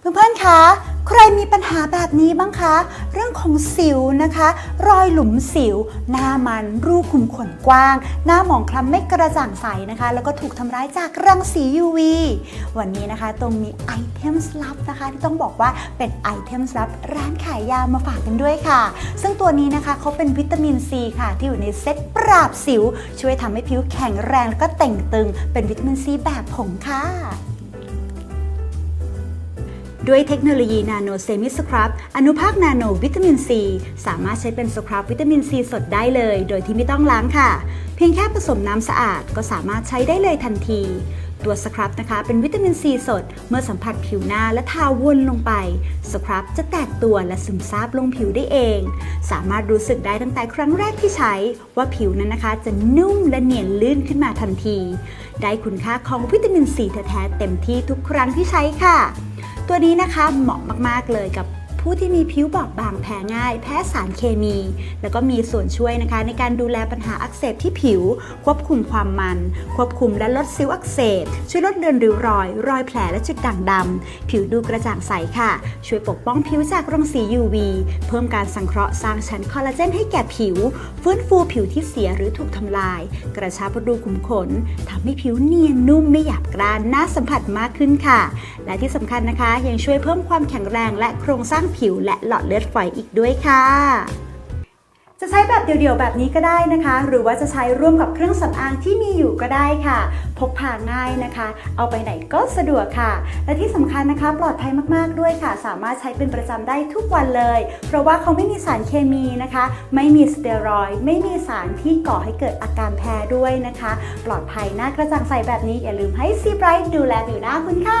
เพื่อนๆ คะ ใครมีปัญหาแบบนี้บ้างคะ เรื่องของสิวนะคะ รอยหลุมสิว หน้ามันรูขุมขนกว้าง หน้าหมองคล้ำไม่กระจ่างใสนะคะ แล้วก็ถูกทำร้ายจากรังสี UV วันนี้นะคะตรงมีไอเทมลับนะคะ ที่ต้องบอกว่าเป็นไอเทมลับร้านขายยามาฝากกันด้วยค่ะ ซึ่งตัวนี้นะคะเขาเป็นวิตามินซีค่ะ ที่อยู่ในเซตปราบสิว ช่วยทำให้ผิวแข็งแรงแล้วก็เต่งตึง เป็นวิตามินซีแบบผงค่ะ ด้วยเทคโนโลยีนาโนเซมิสครับอนุภาคนาโนวิตามินซี สามารถใช้เป็นสครับวิตามินซีสดได้เลย โดยที่ไม่ต้องล้างค่ะ เพียงแค่ผสมน้ำสะอาดก็สามารถใช้ได้เลยทันที ตัวสครับนะคะ เป็นวิตามินซีสด เมื่อสัมผัสผิวหน้าและทาวนลงไป สครับจะแตกตัวและซึมซาบลงผิวได้เอง สามารถรู้สึกได้ตั้งแต่ครั้งแรกที่ใช้ ว่าผิวนั้นนะคะจะนุ่มและเนียนลื่นขึ้นมาทันที ได้คุณค่าของวิตามินซีแท้ๆเต็มที่ทุกครั้งที่ใช้ค่ะ ตัวนี้นะคะเหมาะมากๆเลยกับ ผู้ที่มีผิวบอบบางแพ้ง่าย แพ้สารเคมี แล้วก็มีส่วนช่วยนะคะ ในการดูแลปัญหาอักเสบที่ผิว ควบคุมความมัน ควบคุมและลดซิวอักเสบ ช่วยลดเลือนริ้วรอย รอยแผลและจุดด่างดำผิวดูกระจ่างใสค่ะ ช่วยปกป้องผิวจากรังสี UV เพิ่มการสังเคราะห์สร้างชั้นคอลลาเจนให้แก่ผิว ฟื้นฟูผิวที่เสียหรือถูกทำลาย กระชับรูขุมขนทำให้ผิวเนียนนุ่มไม่หยาบกร้านน่าสัมผัสมากขึ้นค่ะ และที่สำคัญนะคะยังช่วยเพิ่มความแข็งแรงและโครงสร้างผิวและหลอดเลือดฝอยอีกด้วยค่ะ จะใช้แบบเดี่ยวๆแบบนี้ก็ได้นะคะ หรือว่าจะใช้ร่วมกับเครื่องสำอางที่มีอยู่ก็ได้ค่ะ พกพาง่ายนะคะ เอาไปไหนก็สะดวกค่ะ และที่สำคัญนะคะ ปลอดภัยมากๆด้วยค่ะ สามารถใช้เป็นประจำได้ทุกวันเลย เพราะว่าเขาไม่มีสารเคมีนะคะ ไม่มีสเตียรอยด์ไม่มีสารที่ก่อให้เกิดอาการแพ้ด้วยนะคะ ปลอดภัยหน้ากระจ่างใสแบบนี้อย่าลืมให้ซีไบรท์ดูแลผิวหน้าคุณค่ะ